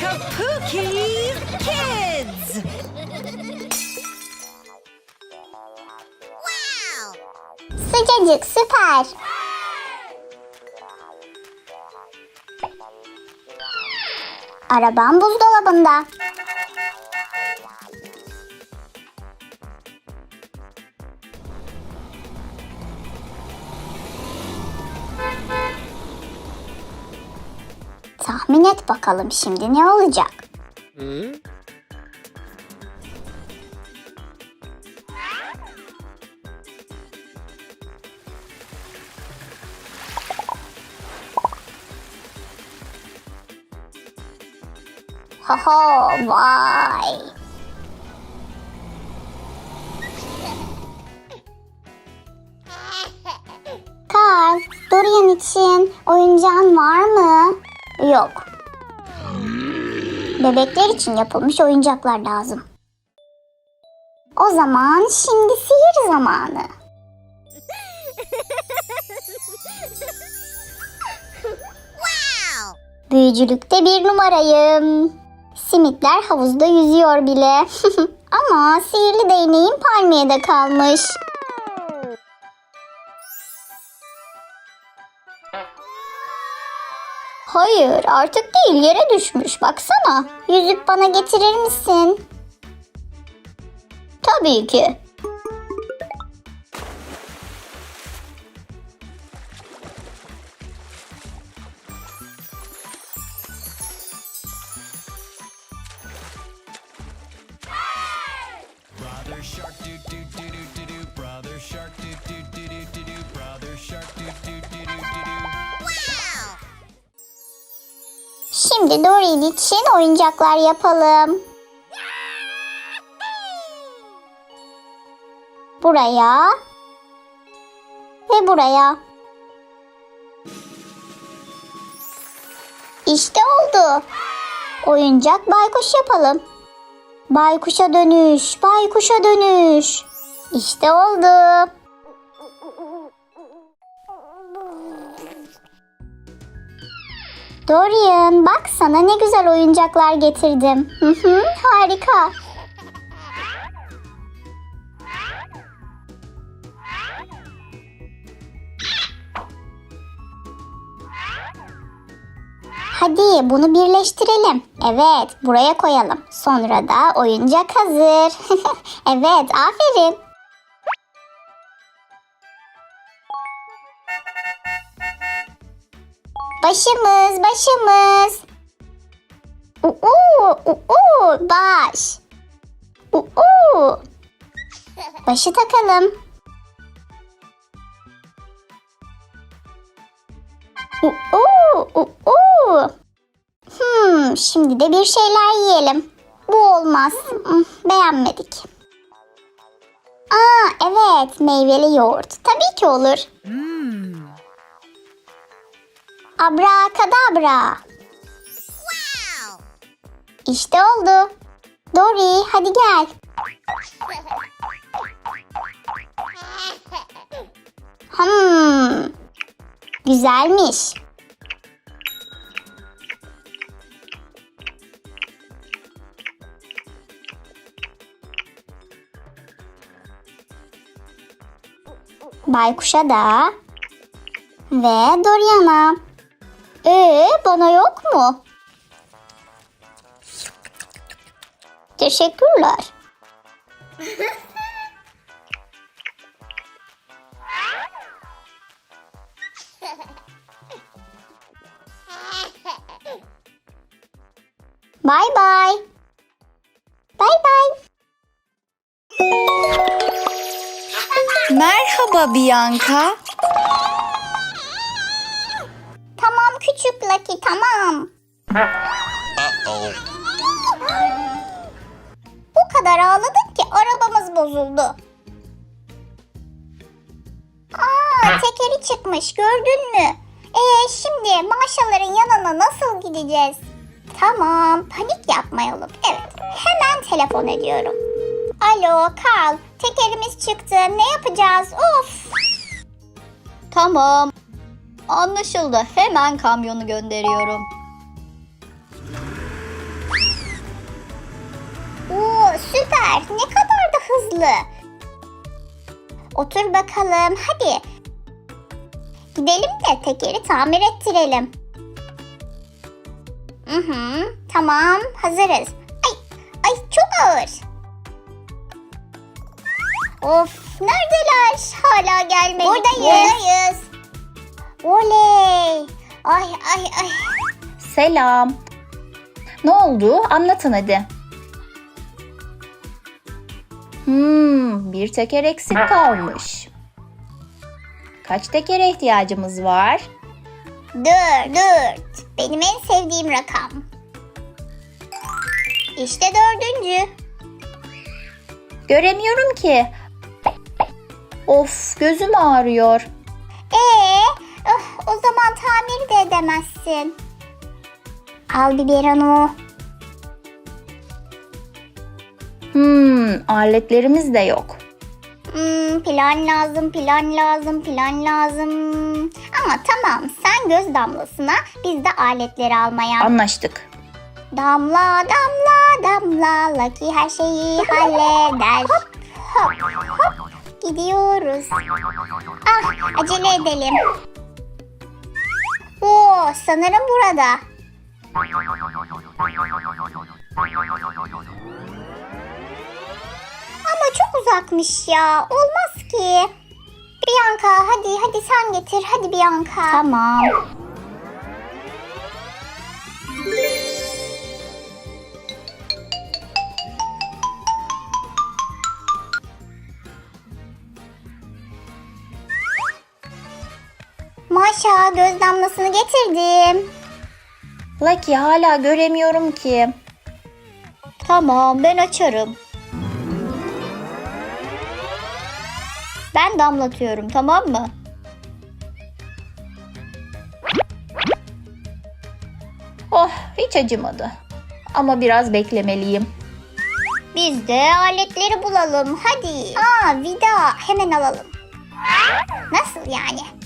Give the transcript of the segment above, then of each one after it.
Kapuki Kids. Sıcacık süper. Arabam buzdolabında. Tahmin et bakalım şimdi ne olacak? Ho ho vay. Karl, Dorian için oyuncağın var mı? Yok. Bebekler için yapılmış oyuncaklar lazım. O zaman şimdi sihir zamanı. Büyücülükte bir numarayım. Simitler havuzda yüzüyor bile. Ama sihirli değneğim palmiyede kalmış. Hayır artık değil yere düşmüş baksana. Yüzüp bana getirir misin? Tabii ki. Şimdi Dorian için oyuncaklar yapalım. Buraya ve buraya. İşte oldu. Oyuncak baykuş yapalım. Baykuşa dönüş, baykuşa dönüş. İşte oldu. Dorian bak sana ne güzel oyuncaklar getirdim. Hı hı, harika. Hadi bunu birleştirelim. Evet, buraya koyalım. Sonra da oyuncak hazır. evet, aferin. Başımız, başımız. Uuu, uuu, baş. Uuu. Başı takalım. Uuu, uuu. Hmm, şimdi de bir şeyler yiyelim. Bu olmaz. Hmm, beğenmedik. Aa, evet, meyveli yoğurt. Tabii ki olur. Abrakadabra. İşte oldu. Dory hadi gel. Hmm. Güzelmiş. Baykuş'a da ve Dorian'a. Ee, bana yok mu? Teşekkürler. Bye bye. Bye bye. Merhaba Bianca. Küçük Lucky tamam. Bu kadar ağladın ki arabamız bozuldu. Aa tekeri çıkmış gördün mü? Ee şimdi Maşaların yanına nasıl gideceğiz? Tamam panik yapmayalım. Evet hemen telefon ediyorum. Alo Carl tekerimiz çıktı ne yapacağız of. Tamam. Anlaşıldı. Hemen kamyonu gönderiyorum. Oo, süper. Ne kadar da hızlı. Otur bakalım. Hadi. Gidelim de tekeri tamir ettirelim. Hı hı. Tamam. Hazırız. Ay, ay çok ağır. Of, neredeler? Hala gelmedi. Buradayız. Buradayız. Oley. Ay ay ay. Selam. Ne oldu? Anlatın hadi. Hmm, bir teker eksik kalmış. Kaç tekere ihtiyacımız var? Dört. Dört. Benim en sevdiğim rakam. İşte dördüncü. Göremiyorum ki. Of, gözüm ağrıyor. Ee, oh, o zaman tamir de edemezsin. Al biberonu. Hmm, aletlerimiz de yok. Hmm, plan lazım, plan lazım, plan lazım. Ama tamam, sen göz damlasına, biz de aletleri almaya. Anlaştık. Damla, damla, damla, Lucky her şeyi halleder. Hop, hop, hop. Gidiyoruz. Ah, acele edelim. Oo, sanırım burada. Ama çok uzakmış ya. Olmaz ki. Bianca hadi hadi sen getir. Hadi Bianca. Tamam. Göz damlasını getirdim. Lucky hala göremiyorum ki. Tamam ben açarım. Ben damlatıyorum tamam mı? Oh, hiç acımadı. Ama biraz beklemeliyim. Biz de aletleri bulalım hadi. Aa vida hemen alalım. Nasıl yani?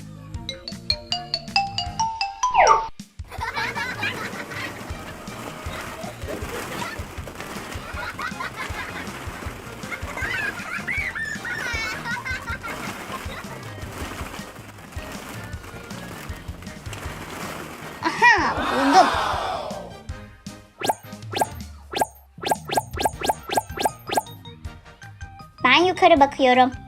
Ben yukarı bakıyorum.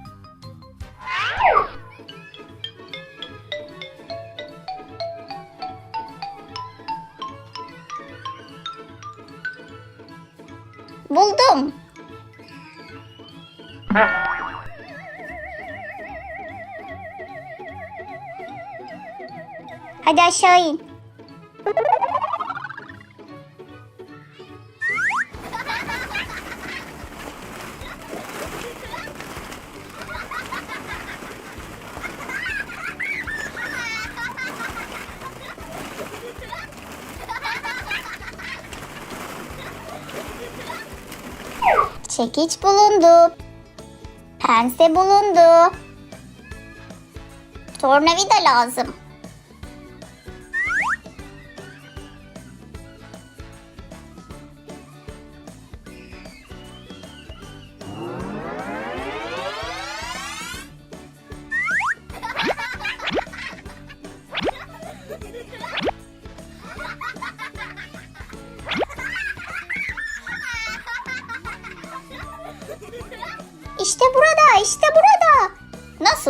Buldum. Hadi aşağı in. Çekiç bulundu. Pense bulundu. Tornavida lazım.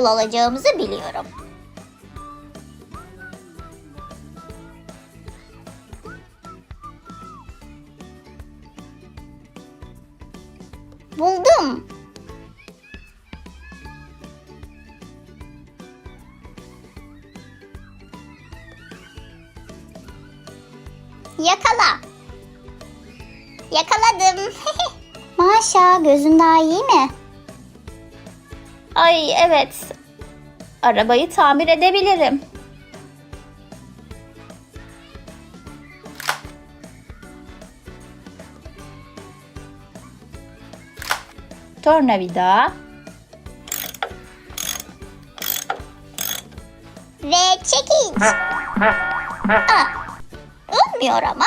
Nasıl alacağımızı biliyorum. Buldum. Yakala. Yakaladım. Maşa gözün daha iyi mi? Ay evet. Arabayı tamir edebilirim. Tornavida. Ve çekiç. Aa, olmuyor ama.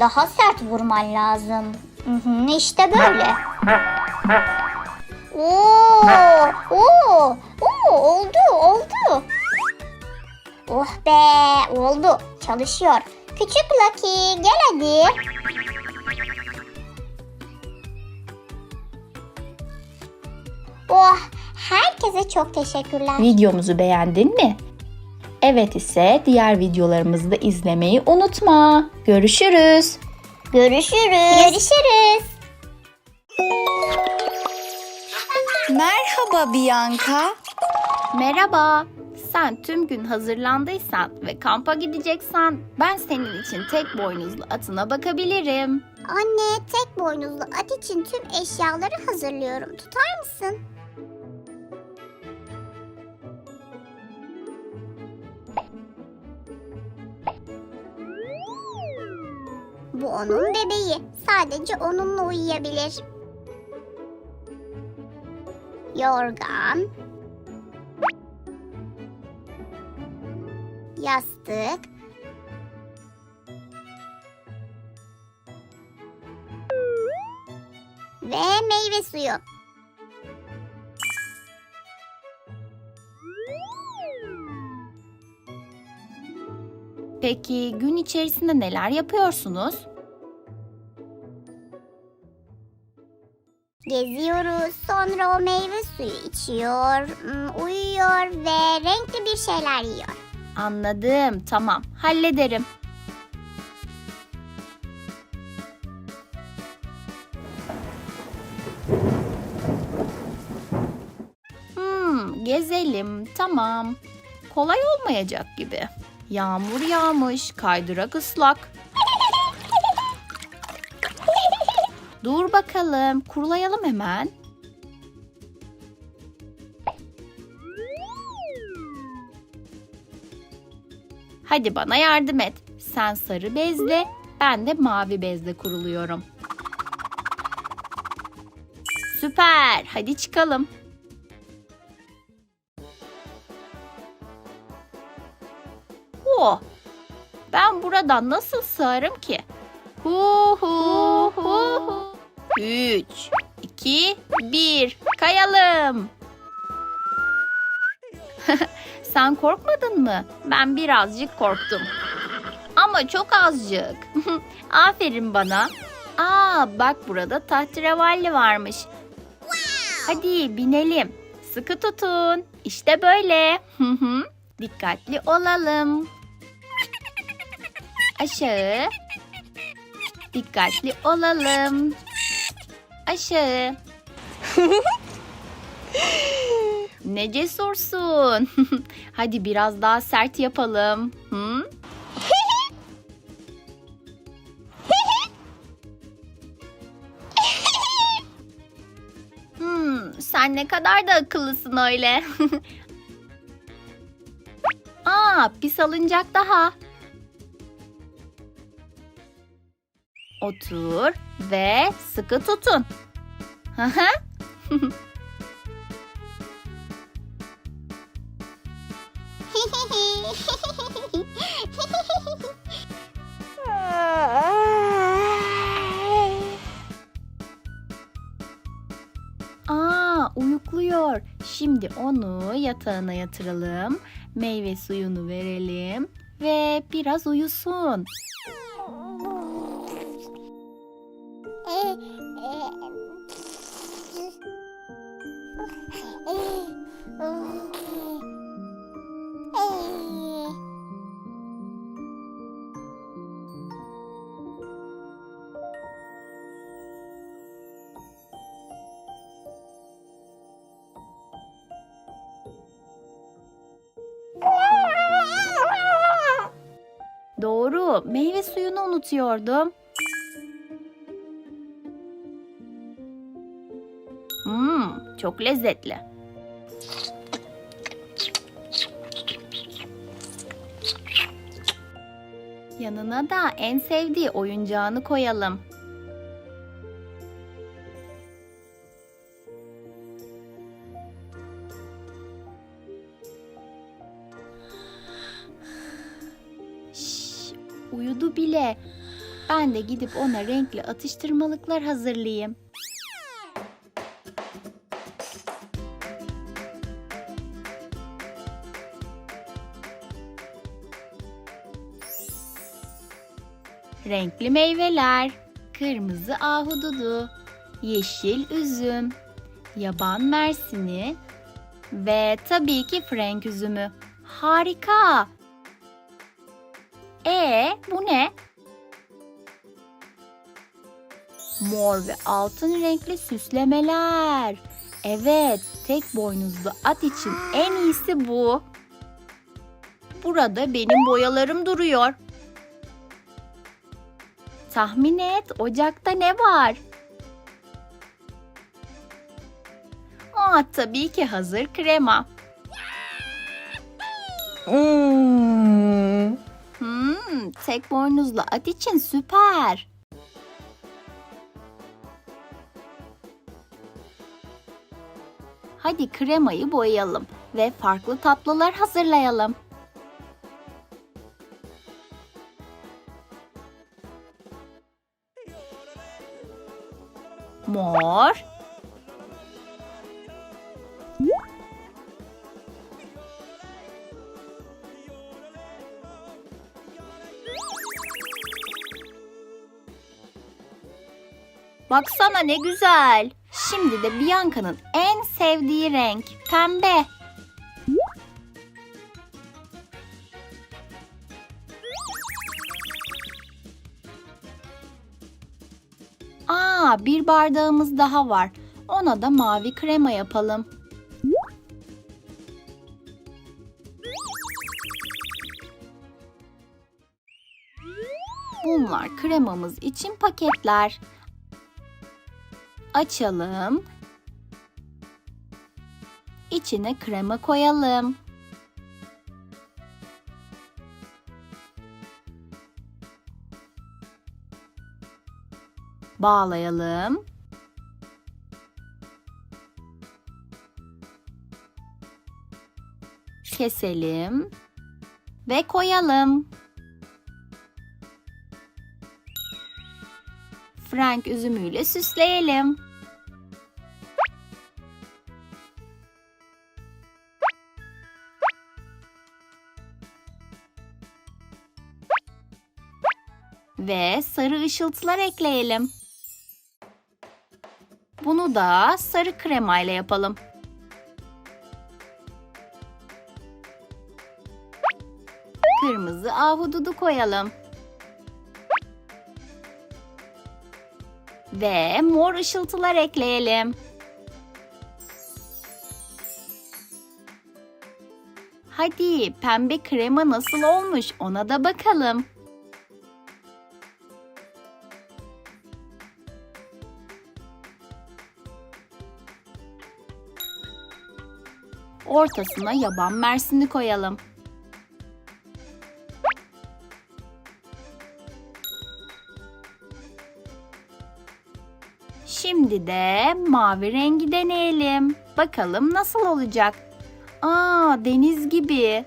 Daha sert vurman lazım. İşte böyle. Oo, oo, oo, oldu, oldu. Oh be, oldu. Çalışıyor. Küçük Lucky, gel hadi. Oh, herkese çok teşekkürler. Videomuzu beğendin mi? Evet ise diğer videolarımızı da izlemeyi unutma. Görüşürüz. Görüşürüz. Görüşürüz. Merhaba Bianca. Merhaba. Sen tüm gün hazırlandıysan ve kampa gideceksen ben senin için tek boynuzlu atına bakabilirim. Anne, tek boynuzlu at için tüm eşyaları hazırlıyorum. Tutar mısın? Bu onun bebeği. Sadece onunla uyuyabilir. Yorgan. Yastık. Ve meyve suyu. Peki gün içerisinde neler yapıyorsunuz? Geziyoruz. Sonra o meyve suyu içiyor, hmm, uyuyor ve renkli bir şeyler yiyor. Anladım. Tamam. Hallederim. Hmm, gezelim. Tamam. Kolay olmayacak gibi. Yağmur yağmış, kaydırak ıslak. Dur bakalım, kurulayalım hemen. Hadi bana yardım et. Sen sarı bezle, ben de mavi bezle kuruluyorum. Süper. Hadi çıkalım. Oh. Ben buradan nasıl sığarım ki? Hu hu hu hu. Üç, iki, bir. Kayalım. Sen korkmadın mı? Ben birazcık korktum. Ama çok azıcık. Aferin bana. Aa bak burada tahterevalli varmış. Hadi binelim. Sıkı tutun. İşte böyle. Dikkatli olalım. Aşağı. Dikkatli olalım. Aşağı. Ne cesursun. Hadi biraz daha sert yapalım. Hı? Hmm, sen ne kadar da akıllısın öyle. Aa, bir salıncak daha. Otur ve sıkı tutun. Aa, uyukluyor. Şimdi onu yatağına yatıralım. Meyve suyunu verelim ve biraz uyusun. Doğru, meyve suyunu unutuyordum. Çok lezzetli. Yanına da en sevdiği oyuncağını koyalım. Şş, uyudu bile. Ben de gidip ona renkli atıştırmalıklar hazırlayayım. Renkli meyveler, kırmızı ahududu, yeşil üzüm, yaban mersini ve tabii ki frenk üzümü. Harika! E bu ne? Mor ve altın renkli süslemeler. Evet, tek boynuzlu at için en iyisi bu. Burada benim boyalarım duruyor. Tahmin et, ocakta ne var? Aa, tabii ki hazır krema. Hmm, tek boynuzlu at için süper. Hadi kremayı boyayalım ve farklı tatlılar hazırlayalım. Baksana ne güzel. Şimdi de Bianca'nın en sevdiği renk pembe. Aa, bir bardağımız daha var. Ona da mavi krema yapalım. Bunlar kremamız için paketler. Açalım. İçine krema koyalım. Bağlayalım. Keselim ve koyalım. Frank üzümüyle süsleyelim. Ve sarı ışıltılar ekleyelim. Bunu da sarı kremayla yapalım. Kırmızı ahududu koyalım. Ve mor ışıltılar ekleyelim. Hadi pembe krema nasıl olmuş ona da bakalım. Ortasına yaban mersini koyalım. Şimdi de mavi rengi deneyelim. Bakalım nasıl olacak. Aa, deniz gibi.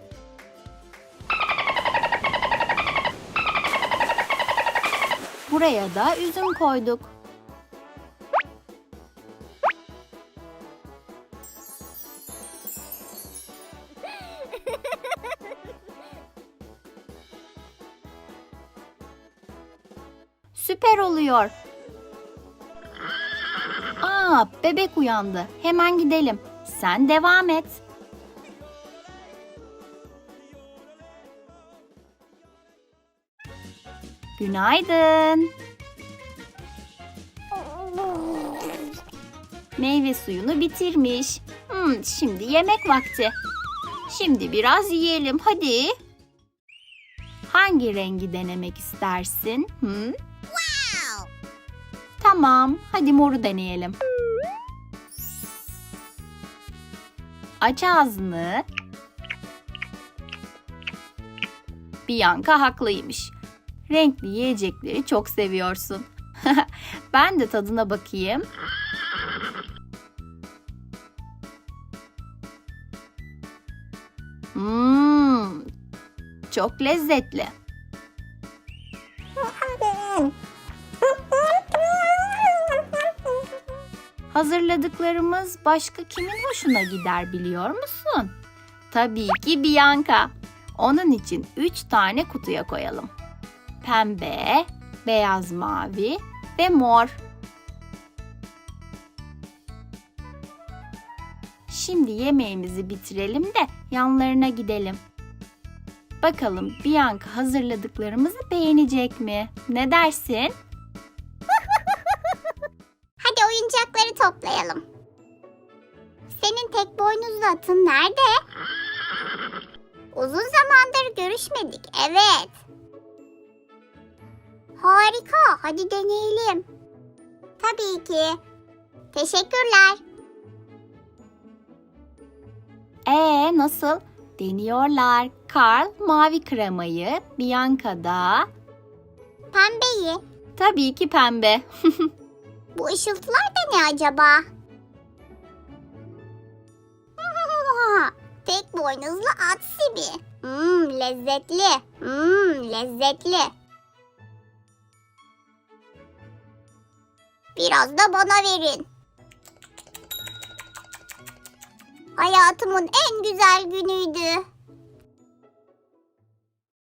Buraya da üzüm koyduk. Süper oluyor. Aa, bebek uyandı. Hemen gidelim. Sen devam et. Günaydın. Meyve suyunu bitirmiş. Hmm, şimdi yemek vakti. Şimdi biraz yiyelim hadi. Hangi rengi denemek istersin? Hmm? Tamam, hadi moru deneyelim. Aç ağzını. Bianca haklıymış. Renkli yiyecekleri çok seviyorsun. ben de tadına bakayım. Mmm, çok lezzetli. Hazırladıklarımız başka kimin hoşuna gider biliyor musun? Tabii ki Bianca. Onun için üç tane kutuya koyalım. Pembe, beyaz mavi ve mor. Şimdi yemeğimizi bitirelim de yanlarına gidelim. Bakalım Bianca hazırladıklarımızı beğenecek mi? Ne dersin? Toplayalım. Senin tek boynuzlu atın nerede? Uzun zamandır görüşmedik. Evet. Harika. Hadi deneyelim. Tabii ki. Teşekkürler. Ee nasıl? Deniyorlar. Carl mavi kremayı, Bianca da Pembeyi. tabii ki pembe. Bu ışıltılar da ne acaba? Tek boynuzlu at sibi. Hmm, lezzetli. Hmm, lezzetli. Biraz da bana verin. Hayatımın en güzel günüydü.